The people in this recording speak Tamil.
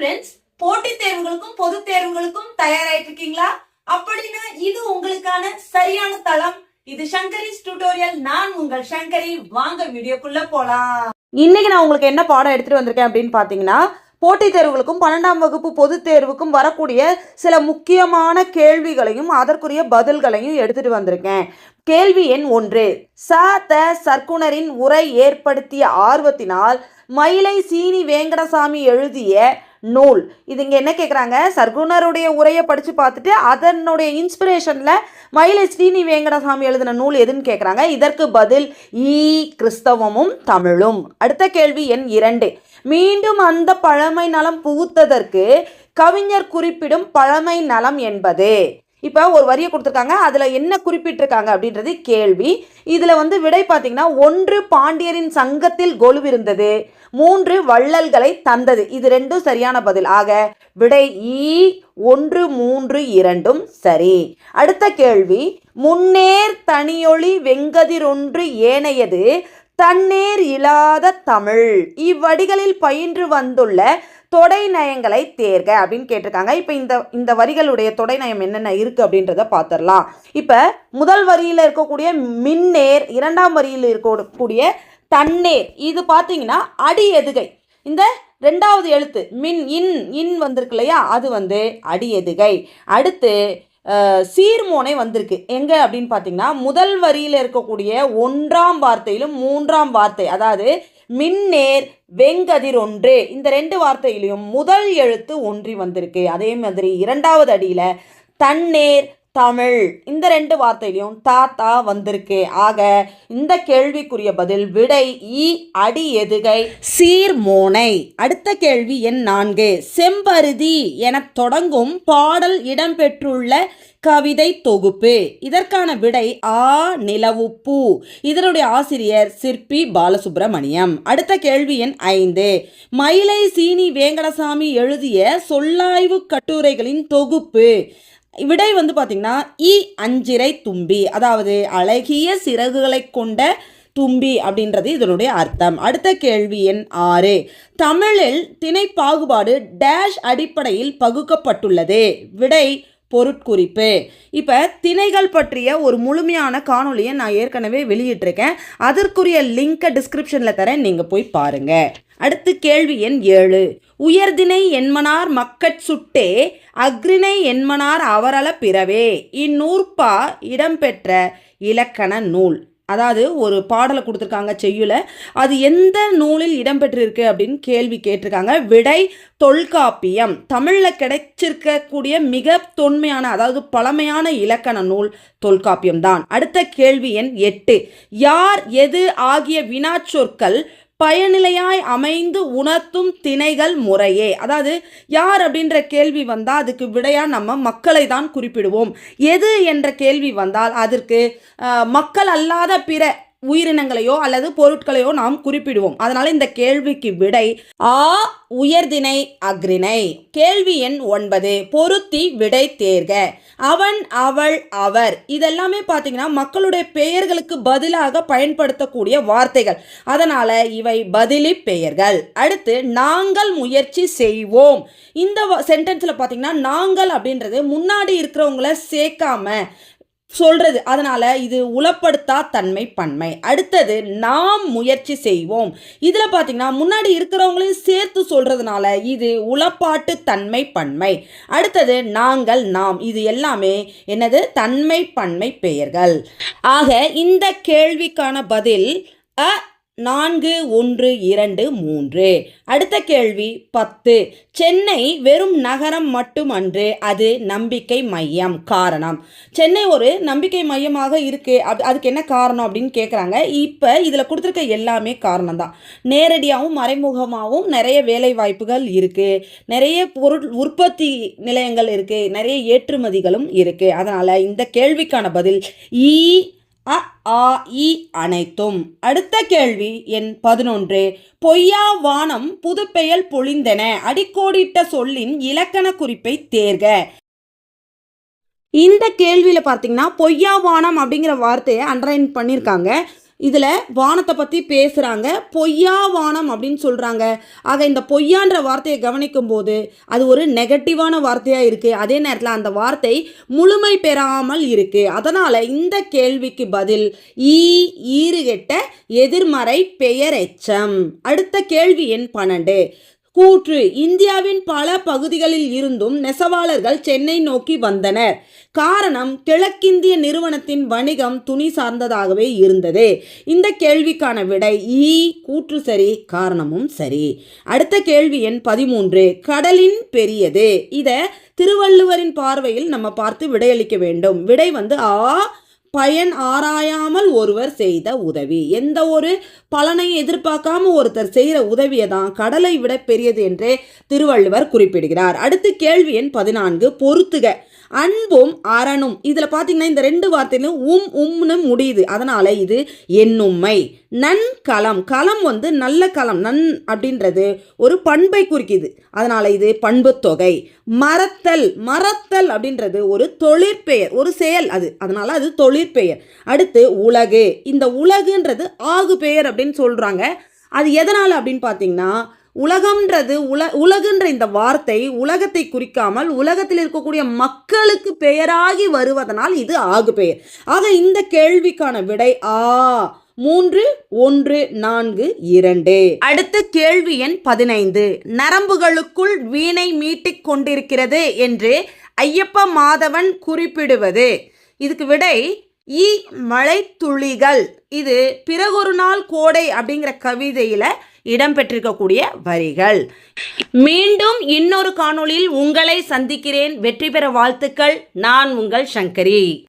ஃப்ரெண்ட்ஸ் போட்டித் தேர்வுகளுக்கும் பொது தேர்வுகளுக்கும் தயாராயிட்டு இருக்கீங்களா அப்படின்னா இது உங்களுக்கான சரியான தளம். இது சங்கரிஸ் டியூட்டோரியல் நான் உங்கள் சங்கரி. வாங்க வீடியோக்குள்ள போலாம். இன்னைக்கு நான் உங்களுக்கு என்ன பாடம் எடுத்துட்டு வந்திருக்கேன் அப்படின்னு பாத்தீங்கன்னா போட்டித் தேர்வுகளுக்கும் பன்னெண்டாம் வகுப்பு பொதுத் தேர்வுக்கும் வரக்கூடிய சில முக்கியமான கேள்விகளையும் அதற்குரிய பதில்களையும் எடுத்துட்டு வந்திருக்கேன். கேள்வி எண் ஒன்று. ச த சர்க்குணரின் உரை ஏற்படுத்திய ஆர்வத்தினால் மயிலை சீனி வேங்கடசாமி எழுதிய நூல். இது இங்கே என்ன கேட்குறாங்க சர்க்குணருடைய உரையை படித்து பார்த்துட்டு அதனுடைய இன்ஸ்பிரேஷனில் மயிலை ஸ்ரீனி வேங்கடசாமி எழுதின நூல் எதுன்னு கேட்குறாங்க இதற்கு பதில் ஈ கிறிஸ்தவமும் தமிழும். அடுத்த கேள்வி எண் இரண்டு. மீண்டும் அந்த பழமை நலம் புகுத்ததற்கு கவிஞர் குறிப்பிடும் பழமை நலம் என்பது. இப்போ ஒரு வரியை கொடுத்துருக்காங்க. அதில் என்ன குறிப்பிட்டிருக்காங்க அப்படின்றது கேள்வி. இதில் வந்து விடை பார்த்தீங்கன்னா ஒன்று பாண்டியரின் சங்கத்தில் கொலுவிருந்தது. மூன்று வள்ளல்களை தந்தது. இது ரெண்டும் சரியான பதில். ஆக விடை ஈ ஒன்று மூன்று இரண்டும் சரி. அடுத்த கேள்வி. முன்னேர் தனியொளி வெங்கதிரொன்று ஏனையது தன்னேர் இல்லாத தமிழ். இவ்வடிகளில் பயின்று வந்துள்ள தொடை நயங்களை தேர்க அப்படின்னு கேட்டிருக்காங்க. இப்போ இந்த இந்த வரிகளுடைய தொடை நயம் என்னென்ன இருக்குது அப்படின்றத பார்த்துடலாம் இப்போ முதல் வரியில் இருக்கக்கூடிய மின்னேர் இரண்டாம் வரியில் இருக்கக்கூடிய தண்ணீர். இது பார்த்தீங்கன்னா அடி எதுகை. இந்த ரெண்டாவது எழுத்து மின் இன் இன் வந்திருக்கு இல்லையா? அது வந்து அடி எதுகை. அடுத்து சீர்மோனை வந்திருக்கு. எங்கே அப்படின்னு பார்த்தீங்கன்னா முதல் வரியில் இருக்கக்கூடிய ஒன்றாம் வார்த்தையிலும் மூன்றாம் வார்த்தை அதாவது மின்னேர் வெங்கதிர் ஒன்று. இந்த ரெண்டு வார்த்தையிலையும் முதல் எழுத்து ஒன்றி வந்திருக்கு. அதே மாதிரி இரண்டாவது அடியில் தண்ணீர் தமிழ். இந்த ரெண்டு வார்த்தையிலையும் தாத்தா வந்திருக்கு. ஆக இந்த கேள்விக்குரிய பதில் விடை இ அடி எதுகை? சீர்மோனை அடுத்த கேள்வி எண் நான்கு. செம்பருதி என தொடங்கும் பாடல் இடம்பெற்றுள்ள கவிதை தொகுப்பு. இதற்கான விடை ஆ நிலவுப்பூ. இதனுடைய ஆசிரியர் சிற்பி பாலசுப்ரமணியம். அடுத்த கேள்வி எண் ஐந்து. மயிலை சீனி வேங்கடசாமி எழுதிய சொல்லாய்வு கட்டுரைகளின் தொகுப்பு. விடை வந்து பார்த்திங்கன்னா இ அஞ்சிரை தும்பி அதாவது அழகிய சிறகுகளை கொண்ட தும்பி அப்படின்றது இதனுடைய அர்த்தம். அடுத்த கேள்வி எண் ஆறு. தமிழில் திணை பாகுபாடு டேஷ் அடிப்படையில் பகுக்கப்பட்டுள்ளது. விடை பொருட்குறிப்பு. இப்போ திணைகள் பற்றிய ஒரு முழுமையான காணொலியை நான் ஏற்கனவே வெளியிட்டிருக்கேன். அதற்குரிய லிங்கை டிஸ்கிரிப்ஷனில் தரேன் நீங்கள் போய் பாருங்கள் அடுத்து கேள்வி எண் ஏழு. உயர்திணை என்மனார் மக்கட் சுட்டே அக்ரிணை என்மனார் அவரள பிறவே. இந்நூற்பா இடம்பெற்ற இலக்கண நூல். அதாவது ஒரு பாடலை கொடுத்துருக்காங்க செய்யுல அது எந்த நூலில் இடம்பெற்றிருக்கு அப்படின்னு கேள்வி கேட்டிருக்காங்க. விடை தொல்காப்பியம். தமிழில் கிடைச்சிருக்கக்கூடிய மிக தொன்மையான அதாவது பழமையான இலக்கண நூல் தொல்காப்பியம் தான் அடுத்த கேள்வி எண் எட்டு. யார் எது ஆகிய வினாச்சொற்கள் பயனிலையாய் அமைந்து உணர்த்தும் திணைகள் முறையே. அதாவது யார் அப்படின்ற கேள்வி வந்தால் அதுக்கு விடையாக நம்ம மக்களை தான் குறிப்பிடுவோம். எது என்ற கேள்வி வந்தால் அதற்கு மக்கள் அல்லாத பிற உயிரினங்களையோ அல்லது பொருட்களையோ நாம் குறிப்பிடுவோம். அதனால இந்த கேள்விக்கு விடை ஆ உயர்திணை அக்ரிணை கேள்வி எண் ஒன்பது பொருத்தி விடை தேர்க. அவன் அவள் அவர். இதெல்லாமே பார்த்தீங்கன்னா மக்களுடைய பெயர்களுக்கு பதிலாக பயன்படுத்தக்கூடிய வார்த்தைகள். அதனால இவை பதிலி பெயர்கள். அடுத்து நாங்கள் முயற்சி செய்வோம். இந்த சென்டென்ஸில் பார்த்தீங்கன்னா நாங்கள் அப்படின்றது முன்னாடி இருக்கிறவங்கள சேர்க்காம சொல்றது. அதனால இது உளப்படுத்தா தன்மை பன்மை. அடுத்தது நாம் முயற்சி செய்வோம். இதுல பாத்தீங்கன்னா முன்னாடி இருக்கிறவங்களையும் சேர்த்து சொல்றதுனால இது உளப்பாட்டு தன்மை பன்மை. அடுத்தது நாங்கள் நாம். இது எல்லாமே என்னது? தன்மை பன்மை பெயர்கள். ஆக இந்த கேள்விக்கான பதில் அ நான்கு ஒன்று இரண்டு மூன்று. அடுத்த கேள்வி பத்து. சென்னை வெறும் நகரம் மட்டுமன்று அது நம்பிக்கை மையம். காரணம். சென்னை ஒரு நம்பிக்கை மையமாக இருக்கு. அப் அதுக்கு என்ன காரணம் அப்படின்னு கேட்குறாங்க இப்போ இதில் கொடுத்துருக்க எல்லாமே காரணம் தான் நேரடியாகவும் மறைமுகமாகவும் நிறைய வேலை வாய்ப்புகள் இருக்குது நிறைய பொருள் உற்பத்தி நிலையங்கள் இருக்குது நிறைய ஏற்றுமதிகளும் இருக்குது அதனால் இந்த கேள்விக்கான பதில் ஈ அ ஆ இ அனைத்தும். அடுத்த கேள்வி எண் பதினொன்று. பொய்யா வானம் புதுப்பெயல் பொழிந்தன. அடிக்கோடிட்ட சொல்லின் இலக்கண குறிப்பை தேர்க. இந்த கேள்வியில் பார்த்தீங்கன்னா பொய்யா வானம் அப்படிங்கிற வார்த்தையை அண்டர்லைன் பண்ணியிருக்காங்க. இதில் வானத்தை பற்றி பேசுகிறாங்க பொய்யா வானம் அப்படின்னு சொல்கிறாங்க ஆக இந்த பொய்யான்ற வார்த்தையை கவனிக்கும் போது அது ஒரு நெகட்டிவான வார்த்தையாக இருக்குது அதே நேரத்தில் அந்த வார்த்தை முழுமை பெறாமல் இருக்குது அதனால் இந்த கேள்விக்கு பதில் ஈ ஈறுகெட்ட எதிர்மறை பெயர் எச்சம் அடுத்த கேள்வி எண் பன்னெண்டு. கூற்று. இந்தியாவின் பல பகுதிகளில் இருந்தும் நெசவாளர்கள் சென்னை நோக்கி வந்தனர். காரணம் கிழக்கிந்திய நிறுவனத்தின் வணிகம் துணி சார்ந்ததாகவே இருந்தது. இந்த கேள்விக்கான விடை ஈ கூற்று சரி காரணமும் சரி. அடுத்த கேள்வி எண் பதிமூன்று. கடலின் பெரியது. இதை திருவள்ளுவரின் பார்வையில் நம்ம பார்த்து விடையளிக்க வேண்டும். விடை வந்து ஆ. பயன் ஆராயாமல் ஒருவர் செய்த உதவி. எந்த ஒரு பலனையும் எதிர்பார்க்காம ஒருத்தர் செய்கிற உதவியை தான் கடலை விட பெரியது என்றே திருவள்ளுவர் குறிப்பிடுகிறார். அடுத்து கேள்வி எண் பதினான்கு பொறுத்துக. அன்பும் அரணும் இதில் பார்த்தீங்கன்னா இந்த ரெண்டு வார்த்தையிலும் உம் உம்னு முடியுது. அதனால் இது என்னும்மை நன் களம் களம் வந்து நல்ல களம் நன் அப்படின்றது ஒரு பண்பை குறிக்குது. அதனால் இது பண்பு தொகை. மறத்தல். மறத்தல் அப்படின்றது ஒரு தொழிற்பெயர். ஒரு செயல் அது. அதனால் அது தொழிற்பெயர். அடுத்து உலகு. இந்த உலகுன்றது ஆகு பெயர் அப்படின்னு சொல்கிறாங்க அது எதனால் அப்படின்னு பார்த்தீங்கன்னா உலகம்ன்றது உல உலகுன்ற இந்த வார்த்தை உலகத்தை குறிக்காமல் உலகத்தில் இருக்கக்கூடிய மக்களுக்கு பெயராகி வருவதனால் இது ஆகு பெயர். ஆக இந்த கேள்விக்கான விடை ஆ மூன்று ஒன்று நான்கு இரண்டு. அடுத்த கேள்வி எண் பதினைந்து. நரம்புகளுக்குள் வீணை மீட்டிக் கொண்டிருக்கிறது என்று ஐயப்ப மாதவன் குறிப்பிடுவது. இதுக்கு விடை இ மழைத்துளிகள். இது பிறகொரு நாள் கோடை அப்படிங்கிற கவிதையில் இடம்பெற்றிருக்கக்கூடிய வரிகள். மீண்டும் இன்னொரு காணொளியில் உங்களை சந்திக்கிறேன். வெற்றி பெற வாழ்த்துக்கள். நான் உங்கள் சங்கரி.